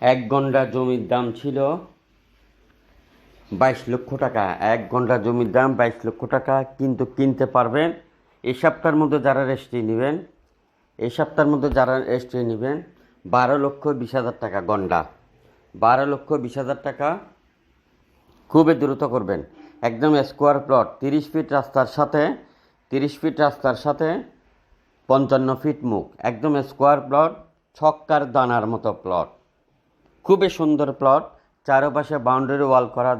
এক ঘণ্টা জমির দাম ছিল বাইশ লক্ষ টাকা। এক ঘণ্টা জমির দাম বাইশ লক্ষ টাকা, কিন্তু কিনতে পারবেন। এই সপ্তাহের মধ্যে যারা রেস্ট্রি নেবেন, এই সপ্তাহের মধ্যে যারা রেস্ট্রি নেবেন, বারো লক্ষ বিশ হাজার টাকা গন্ডা। বারো লক্ষ বিশ হাজার টাকা খুবই দ্রুত করবেন। একদম স্কোয়ার প্লট, তিরিশ ফিট রাস্তার সাথে, তিরিশ ফিট রাস্তার সাথে পঞ্চান্ন ফিট মুখ। একদম স্কোয়ার প্লট, ছক্কার দানার মতো প্লট। খুবই সুন্দর প্লট। চারপাশে বাউন্ডারি ওয়াল করা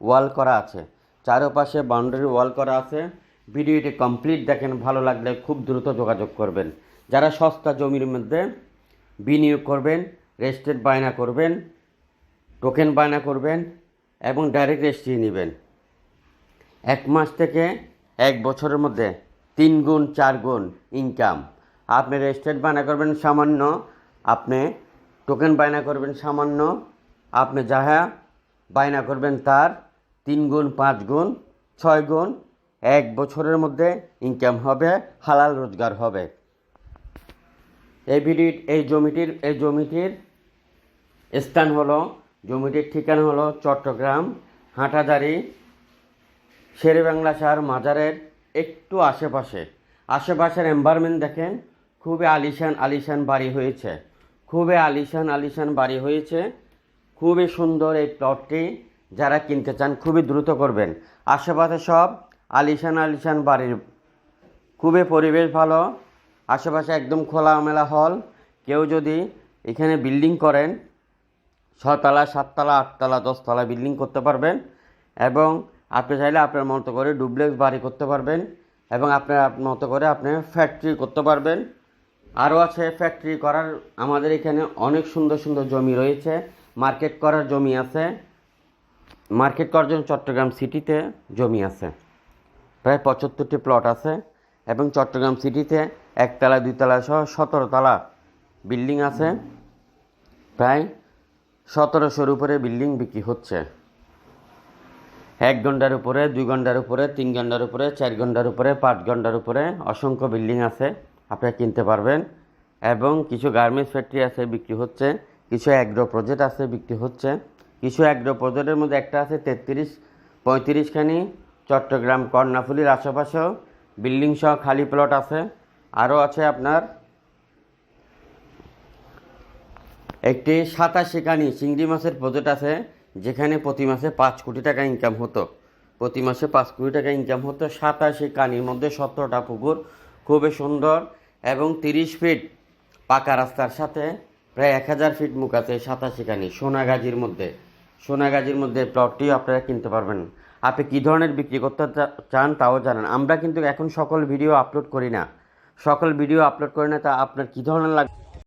ওয়াল করা আছে। চারপাশে বাউন্ডারি ওয়াল করা আছে। ভিডিওটি কমপ্লিট দেখেন, ভালো লাগলে খুব দ্রুত যোগাযোগ করবেন। যারা সস্তা জমির মধ্যে বিনিয়োগ করবেন রেস্টেড বায়না করবেন টোকেন বায়না করবেন এবং ডাইরেক্ট রেজিস্ট্রি নেবেন। এক মাস থেকে এক বছরের মধ্যে তিন গুণ, চার গুণ ইনকাম আপনি রেজিস্ট্রেড বায়না করবেন, সামান্য আপনি টোকেন বায়না করবেন সামান্য। আপনি যাহা বায়না করবেন তার তিন গুণ, পাঁচ গুণ, ছয় গুণ, এক বছরের মধ্যে ইনকাম হবে, হালাল রোজগার হবে। এই ভিডিও এই জমিটির এই জমিটির স্থান হলো, জমিটির ঠিকানা হলো চট্টগ্রাম হাঁটাদারি শেরেবাংলা শাহর মাজারের একটু আশেপাশে। আশেপাশের এনভায়রনমেন্ট দেখেন, খুবই আলিশান আলিশান বাড়ি হয়েছে। খুবই আলিশান আলিশান বাড়ি হয়েছে। খুবই সুন্দর এই প্লটটি যারা কিনতে চান, খুবই দ্রুত করবেন। আশেপাশে সব আলিশান আলিশান বাড়ির। খুবই পরিবেশ ভালো। আশেপাশে একদম খোলামেলা হল। কেউ যদি এখানে বিল্ডিং করেন ছতলা সাততলা, আটতলা, দশতলা বিল্ডিং করতে পারবেন এবং আপনি চাইলে আপনার মতো করে ডুপ্লেক্স বাড়ি করতে পারবেন এবং আপনার মতো করে আপনি ফ্যাক্টরি করতে পারবেন। আরও আছে ফ্যাক্টরি করার, আমাদের এখানে অনেক সুন্দর সুন্দর জমি রয়েছে। মার্কেট করার জমি আছে। মার্কেট করার জন্য চট্টগ্রাম সিটিতে জমি আছে। প্রায় পঁচাত্তরটি প্লট আছে এবং চট্টগ্রাম সিটিতে একতলা দুইতলা সহ সতেরো তলা বিল্ডিং আছে। প্রায় সতেরোশোর উপরে বিল্ডিং বিক্রি হচ্ছে। এক ঘণ্টার উপরে, দুই ঘণ্টার উপরে, তিন ঘণ্টার উপরে, চার ঘণ্টার উপরে, পাঁচ ঘণ্টার উপরে অসংখ্য বিল্ডিং আছে। কিনতে পারবেন। এবং কিছু গার্মেন্টস ফ্যাক্টরি আছে, বিক্রি হচ্ছে। কিছু অ্যাগ্রো প্রজেক্ট আছে, বিক্রি হচ্ছে। কিছু অ্যাগ্রো প্রজেক্টের মধ্যে একটা আছে তেত্রিশ পঁয়ত্রিশখানি চট্টগ্রাম কর্ণাফুলির আশেপাশেও বিল্ডিং সহ খালি প্লট আছে। আরও আছে আপনার একটি সাতাশি কানি চিংড়ি মাছের প্রজেক্ট আছে, যেখানে প্রতি মাসে পাঁচ কোটি টাকা ইনকাম হতো। প্রতি মাসে পাঁচ কোটি টাকা ইনকাম হতো। সাতাশি কানির মধ্যে সতেরোটা পুকুর। খুবই সুন্দর। এবং তিরিশ ফিট পাকা রাস্তার সাথে প্রায় এক হাজার ফিট মুখ আছে সাতাশি কানি, সোনাগাজির মধ্যে। সোনাগাজির মধ্যে প্লটটি আপনারা কিনতে পারবেন। আপনি কী ধরনের বিক্রি করতে চান তাও জানেন। আমরা কিন্তু এখন সকল ভিডিও আপলোড করি না। সকল ভিডিও আপলোড করি না, তা আপনার কী ধরনের লাগ